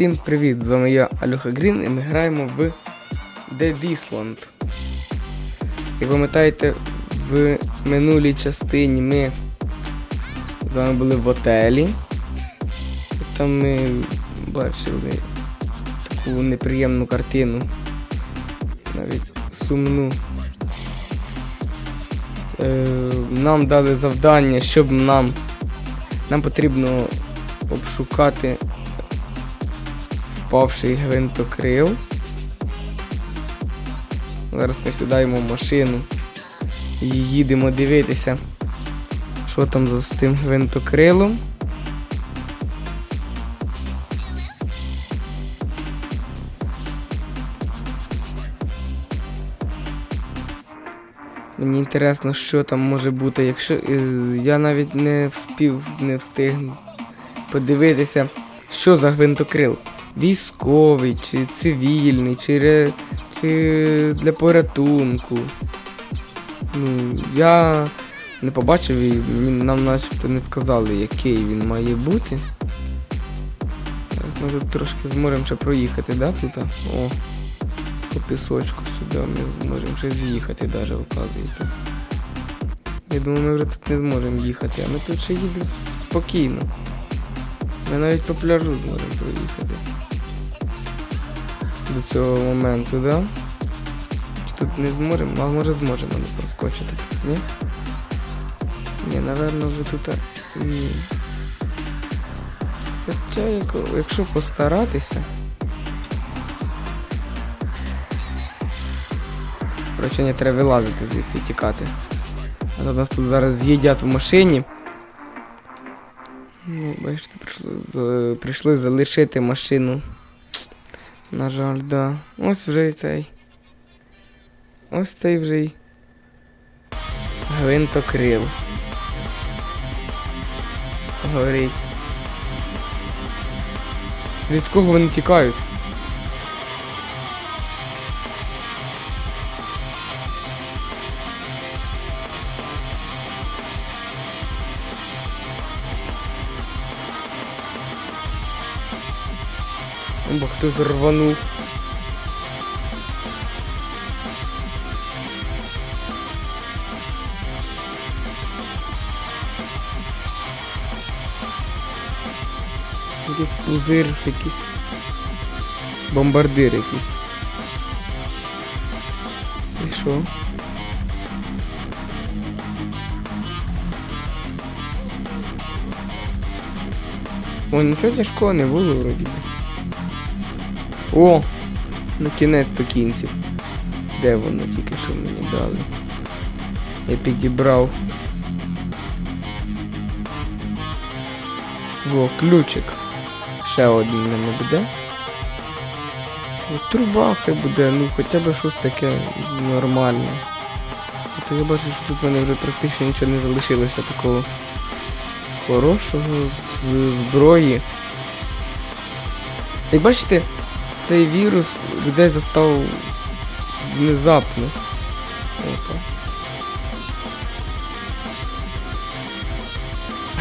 Всім привіт! З вами я Алюха Грін і ми граємо в The Disland. Як пам'ятаєте, в минулій частині ми з вами були в отелі. І там ми бачили таку неприємну картину. Навіть сумну. Е, нам дали завдання, щоб нам. Нам потрібно обшукати впавший гвинтокрил. Зараз ми сідаємо в машину і їдемо дивитися, що там за тим гвинтокрилом. Мені інтересно, що там може бути, якщо е, я навіть не вспів, не встиг подивитися, що за гвинтокрил. Військовий, чи цивільний, чи, ре, чи для порятунку. Ну, я не побачив і нам начебто не сказали, який він має бути. Зараз ми тут трошки зможемо ще проїхати, да, тут? О, по пісочку сюди ми зможемо ще з'їхати навіть, оказується. Я думаю, ми вже тут не зможемо їхати, а ми тут ще їдемо спокійно. Ми навіть по пляжу зможемо проїхати. До цього моменту, да? Чи тут не зможемо? А може зможемо не проскочити, ні? Ні, напевно, вже тут. Ні. Хоча, якщо постаратися. Коротше, не треба вилазити звідси і тікати. А то нас тут зараз з'їдять в машині. Бачите, прийшли, прийшли залишити машину. На жаль, да. Ось вже і цей. Ось цей вже й. Гвинтокрил. Горить. Від кого вони тікають? Бо хтось рванув. Якийсь пузир, якийсь. Бомбардир якийсь. І що? О, нічого тяжкого не було вроді. О! На кінець то кінців. Де воно тільки що мені дали? Я підібрав. Во, ключик. Ще один не буде. От Труба хай буде, ну хоча б щось таке нормальне. То я бачу, що тут в мене вже практично нічого не залишилося такого хорошого зброї. Як бачите, цей вірус людей застав внезапно. Опа.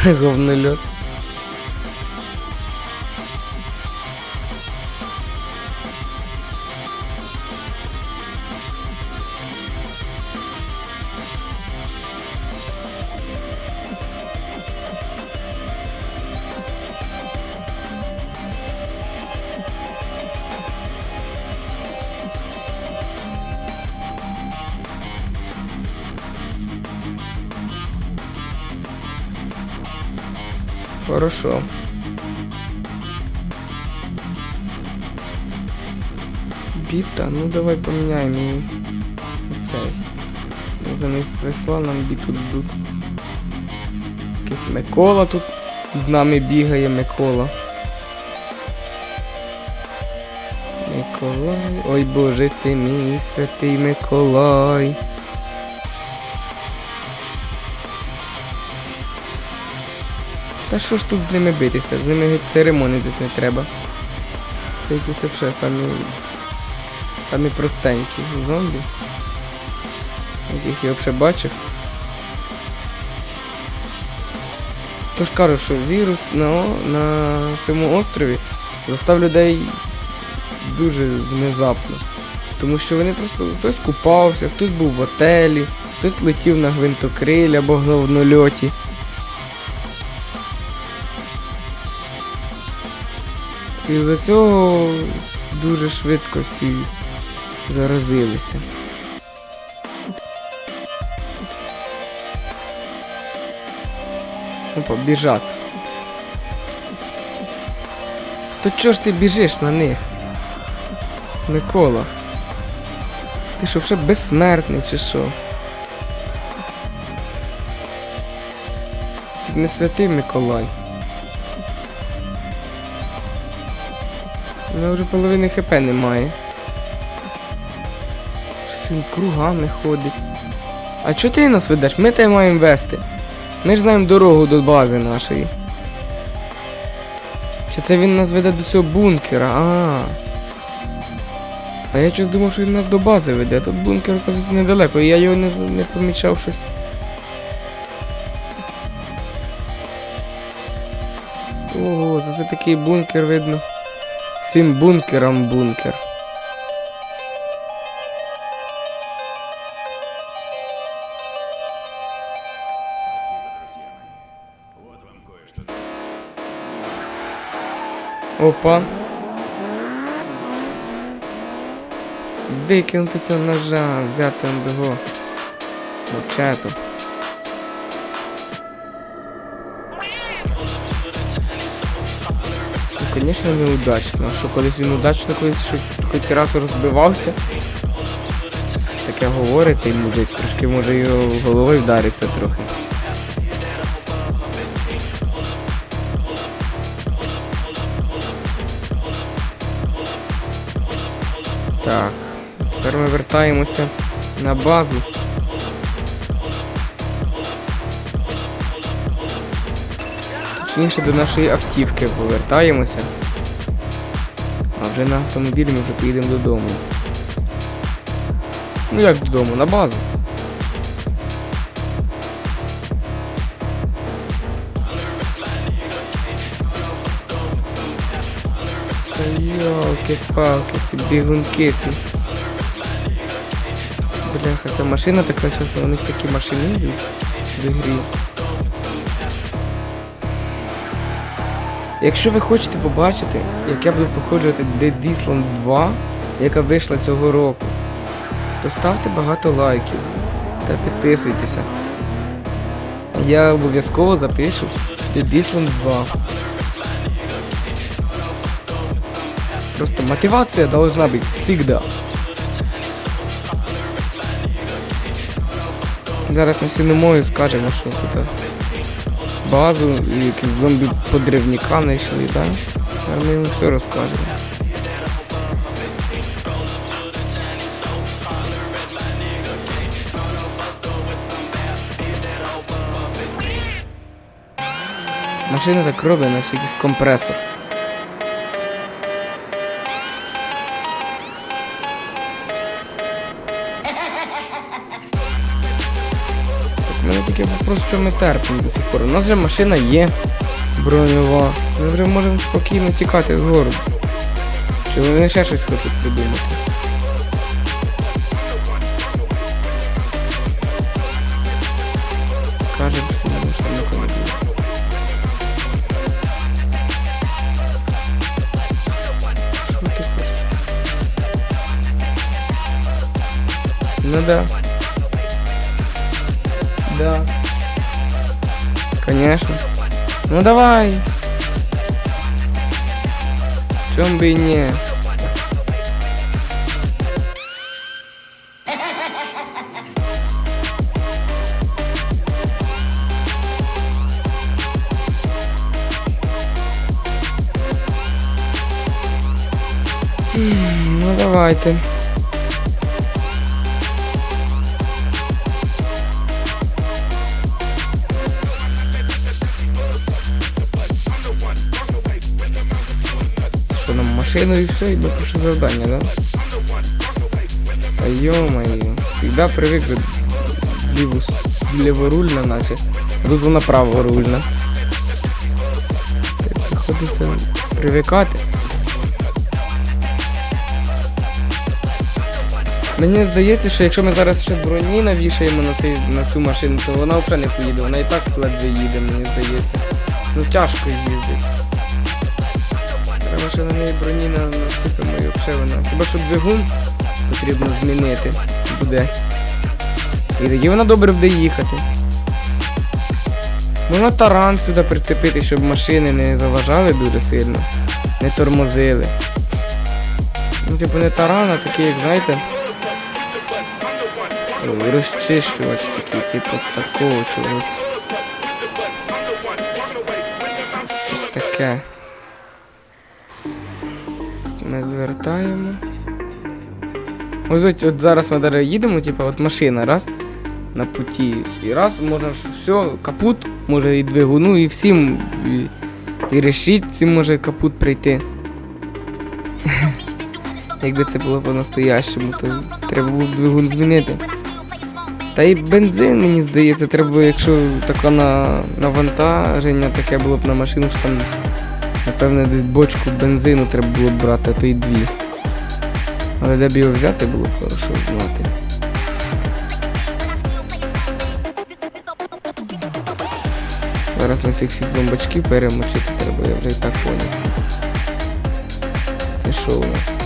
Говнольот. Хорошо. Біта, ну давай поміняємо її. Цей. Замість весла нам біту дадуть. Якийсь Микола тут з нами бігає Микола. Миколай. Ой боже ти мій святий Миколай. Та що ж тут з ними битися? З ними геть церемонитись не треба. Це якісь взагалі самі. самі простенькі зомбі. Яких я взагалі бачив. Тож кажу, що вірус на, на цьому острові застав людей дуже внезапно. Тому що вони просто хтось купався, хтось був в отелі, хтось летів на гвинтокрилі або головнольоті. І за цього дуже швидко всі заразилися. Опа, біжать. То чого ж ти біжиш на них? Микола. Ти що, вже безсмертний чи що? Ти не святий Миколай. Мене вже половини хп немає. Він кругами ходить. А чого ти нас ведеш? Ми тебе маємо вести. Ми ж знаємо дорогу до бази нашої. Чи це він нас веде до цього бункера? А. А я щось думав, що він нас до бази веде, тут бункер, оказується, недалеко, і я його не, не помічав щось. Ого, це такий бункер видно. Всім бункерам бункер. Опа. Викинути цього ножа, взяти його мачету. Звісно, неудачно. Що колись він удачно колись хоч, хоч раз розбивався. Таке говорить цей мужик, трошки може його головою вдарився трохи. Так, тепер ми вертаємося на базу. Точніше до нашої автівки повертаємося. А вже на автомобілі ми вже поїдемо додому. Ну як додому, на базу. Йолки-палки, ці бігунки ці. Бляха, ця машина така чесно, у них такі машини йдуть в ігрі. Якщо ви хочете побачити, як я буду проходжувати Dead Island 2, яка вийшла цього року, то ставте багато лайків та підписуйтеся. Я обов'язково запишу Dead Island 2. Просто мотивация должна быть всегда. Зараз на сіномою скажемо, що тут базу і зомбі подрівника знайшли, так? Зараз ми їм все розкажемо. Машина так робить, наче якийсь компресор. Таке вопрос, що ми терпимо до сих пор. У нас вже машина є броньова. Ми вже можемо спокійно тікати з городу. Чи вони ще щось хочуть придумати? Каже, що не не. Що ти хочеш? Ну да. Да. Конечно. Ну давай. Чем бы и не. Ну давайте. машину и все, и больше задание, да? А ё-моё, всегда привык лево, леворульно, значит. Тут вона праворульна. Приходиться привикати. Мені здається, що якщо ми зараз ще броні навішаємо на цей, на цю машину, то вона вже не поїде, вона і так ледве їде, мені здається. Ну тяжко їздить. Треба на неї броні на, насипемо і вона. Хіба що двигун потрібно змінити буде. І тоді вона добре буде їхати. Можна таран сюди прицепити, щоб машини не заважали дуже сильно, не тормозили. Ну, типу не таран, а такий, як знаєте. Розчищувач такий, типу такого чогось. Щось таке. Ми звертаємо. Ось от, от зараз ми даже їдемо, типу, от машина, раз на путі. І раз можна все, капут, може і двигуну, і всім. І, і решітці може капут прийти. Якби це було по-настоящему, то треба було б двигун змінити. Та й бензин, мені здається, треба, якщо таке на навантаження таке було б на машину, що там, напевне, десь бочку бензину треба було б брати, а то й дві. Але де б його взяти було б хорошо знати. Зараз на цих всіх зомбачків перемочити треба, я вже і так поняв. Це що у нас?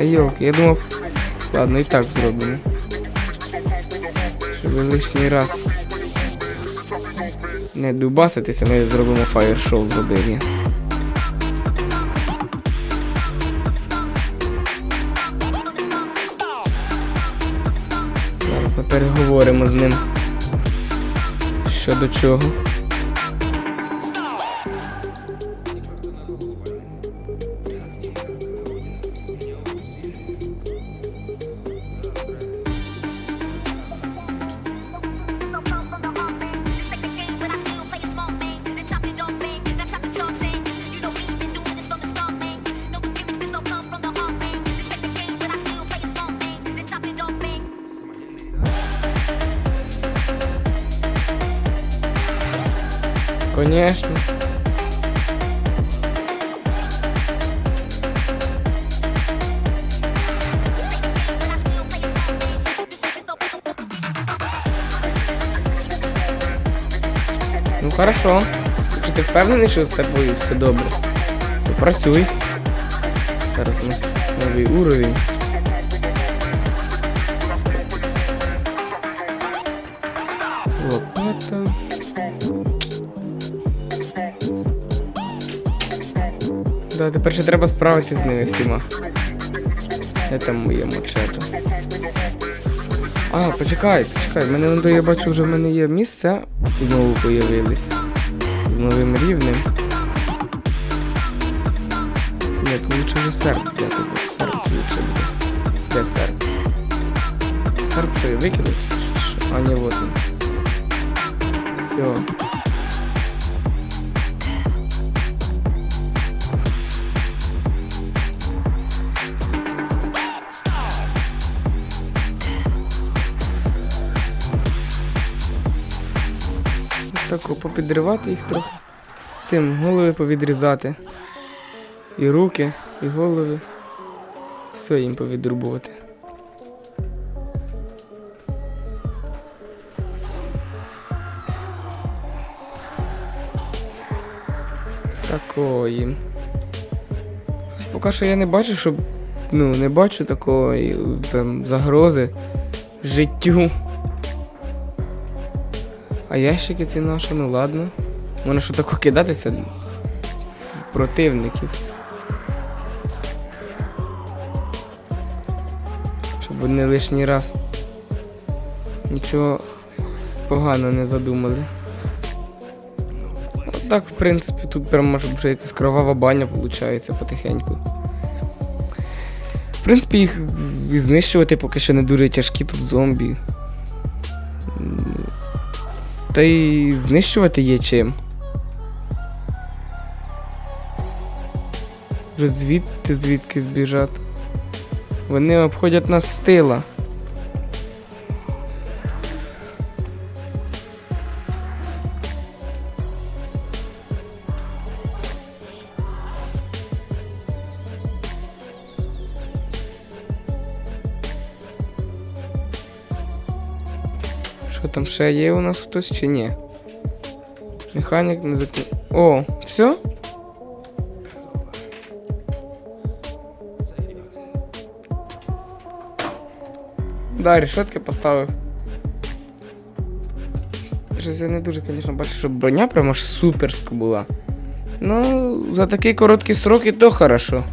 Та йолки, я думав. Ладно, і так зробимо. Щоб лишній раз не дубаситися, ми зробимо фаєр-шоу в Робині. Зараз ми переговоримо з ним. Що до чого. Хорошо. Якщо ти впевнений, що з тобою все добре, то працюй. Зараз у нас новий уровень. Лопата. Да, тепер ще треба справитися з ними всіма. Там моє мочето? А, почекай, почекай, в мене я бачу, вже в мене є місце. Знову появились. Новим рівнем. Ні, то лучше вже серп взяти, бо серп лучше буде. Де серп? Серп викинуть? А, ні, вот він. Все. Так, попідривати їх трохи. Цим голови повідрізати. І руки, і голови. Все їм повідрубувати. Такої. Ось Поки що я не бачу, щоб. Ну, не бачу такої там загрози життю. А ящики ці наші, ну ладно. Можна що тако кидатися в противників. Щоб вони лишній раз нічого поганого не задумали. Так, в принципі, тут прям може вже якась кровава баня виходить потихеньку. В принципі, їх знищувати поки що не дуже тяжкі тут зомбі. Та й знищувати є чим. Вже звідти звідки збіжати. Вони обходять нас з тила. Там ще є у нас хтось чи ні? Механік не закон... О, все? Да, решетки поставив. Щось я не дуже, звісно, бачу, щоб броня прямо аж суперська була. Ну, за такі короткі сроки то хорошо.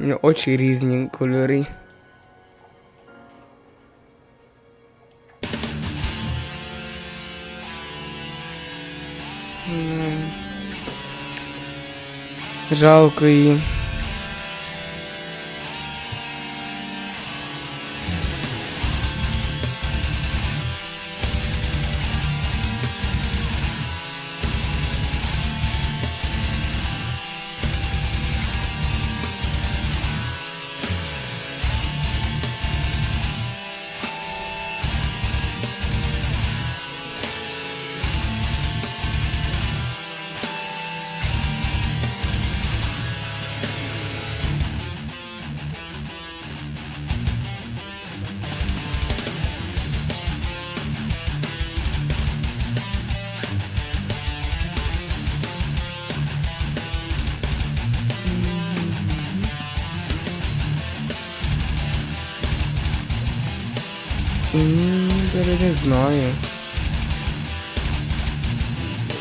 У нього очі різні кольори. Жалко її. Не знаю.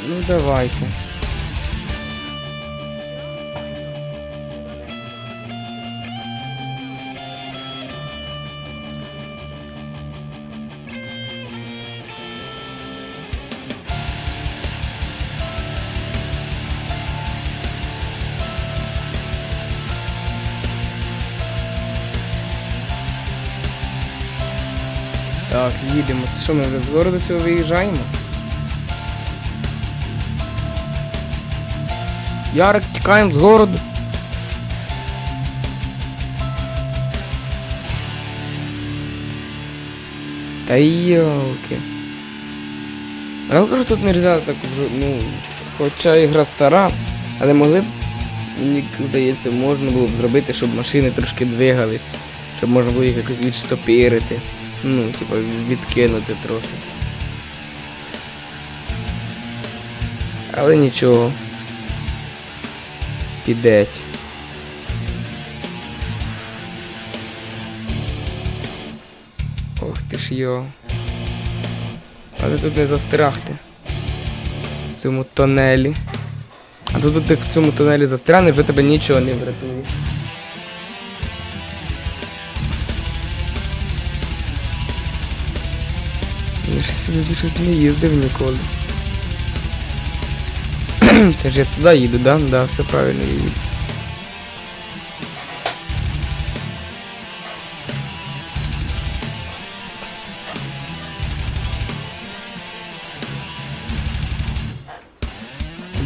Ну давайте. Так, їдемо. Це що ми вже з городу цього виїжджаємо? Ярик, тікаємо з городу. Та йолки. Я кажу, тут нельзя так, зро- ну, хоча ігра стара, але могли б, мені здається, можна було б зробити, щоб машини трошки двигали, щоб можна було їх якось відштопірити. Ну, типа, відкинути трохи. Але нічого. Підеть. Ох ти ж йо. Але тут не застрягти. В цьому тонелі. А тут ти в цьому тунелі застрягнеш, вже тебе нічого не врятує. Я більше не їздив ніколи. Це ж я туди їду, да? Да, все правильно їду.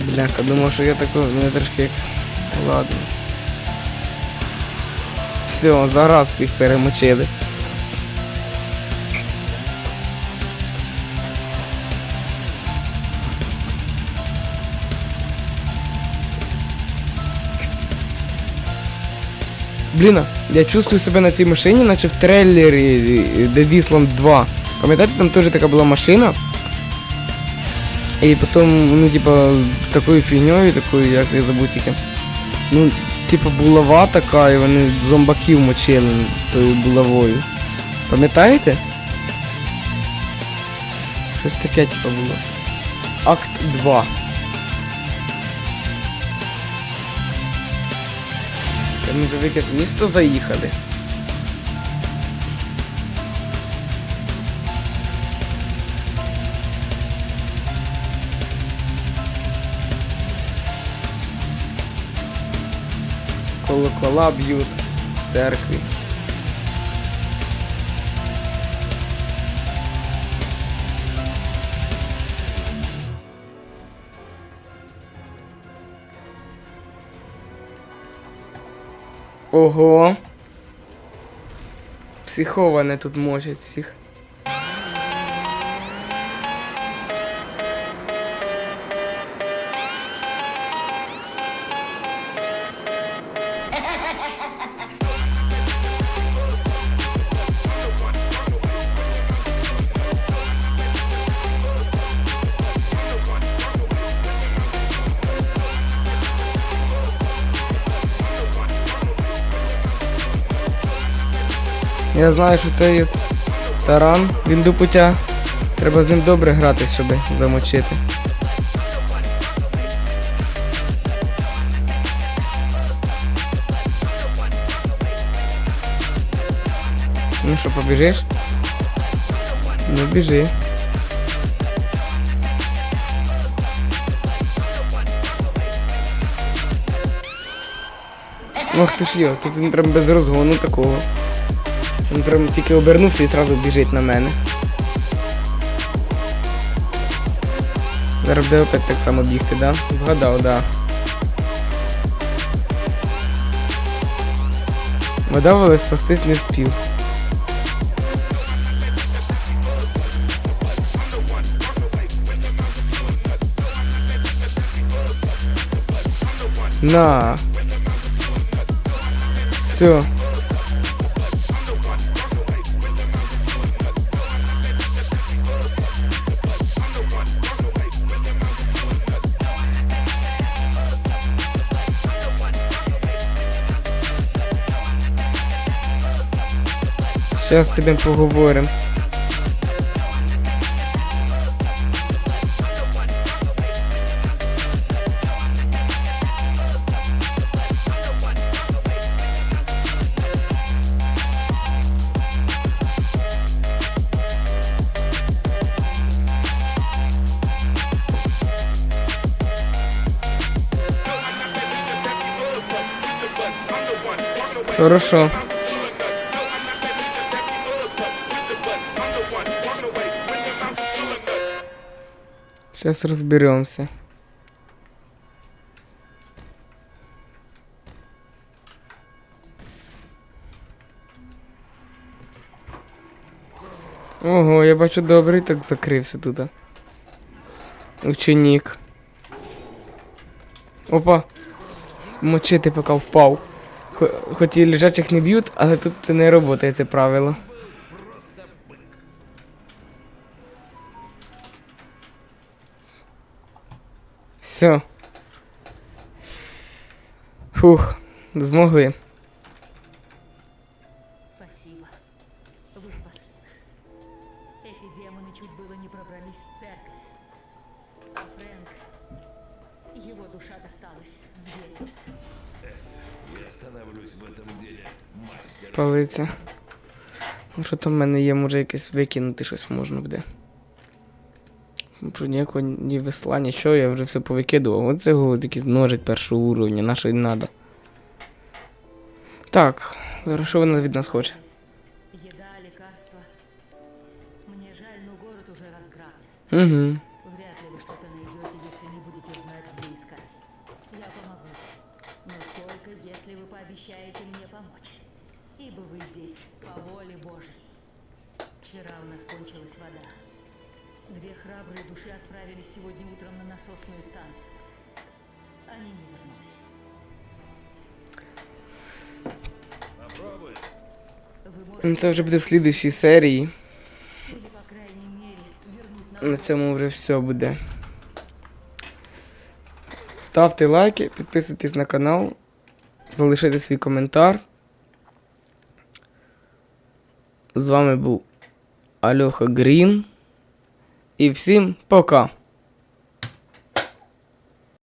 Бляха, думав, що я такой, ну трошки як. Ладно. Все, зараз всіх перемочили. Блін, я чувствую себе на цій машині, наче в трейлері Dead Island 2. Пам'ятаєте, там теж така була машина? І потім, ну, типа, такою фігньою, такою, як я забув тільки. Ну, типа булава така, і вони зомбаків мочили з тою булавою. Пам'ятаєте? Щось таке, типа, було. Акт 2. Ми в якесь місто заїхали. Колокола б'ють в церкві. Ого. Психоване тут мочать всіх. Я знаю, що це таран, він до пуття. Треба з ним добре гратись, щоб замочити. Ну що, побіжиш? Ну біжи. Ох ти ж йо, тут він прям без розгону такого. Він прям тільки обернувся і зразу біжить на мене. Зараз буде опять так само бігти, да? Вгадав, да. Вгадав, але спастись не вспів. На. Все. Зараз підемо поговоримо. Хорошо. Сейчас разберемся. Ого, я бачу добрий так закрився тут. Ученик. Опа. Мочити поки впав. Хо- Хоч і лежачих не б'ють, але тут це не працює, це правило. Все. Фух, змогли. Спасибо. Вы спасли нас. Эти демоны чуть было не пробрались в церковь. А Фрэнк... Его душа досталась зверю. Я остановлюсь в этом деле, мастер. Палиця. Ну що там в мене є, може якесь викинути щось можна буде. Про ніякого ні весла, нічого, я вже все повикидував. Оце голод якийсь ножик першого уровня, на що й надо. Так, зараз що вона від нас хоче? Еда, лекарства. Мне жаль, но город уже разграблен. Угу. Вряд ли вы что-то найдете, если не будете знать, где искать. Я помогу. Но только если вы пообещаете мне помочь. Ибо вы здесь по воле Божьей. Вчера у нас кончилась вода. Две храбрые души отправились сегодня утром на насосную станцию. Они не вернулись. вы Ну, Це вже буде в слідущій серії. На цьому вже все буде. Ставте лайки, підписуйтесь на канал, залишайте свій коментар. З вами був Альоха Грін. І всім пока!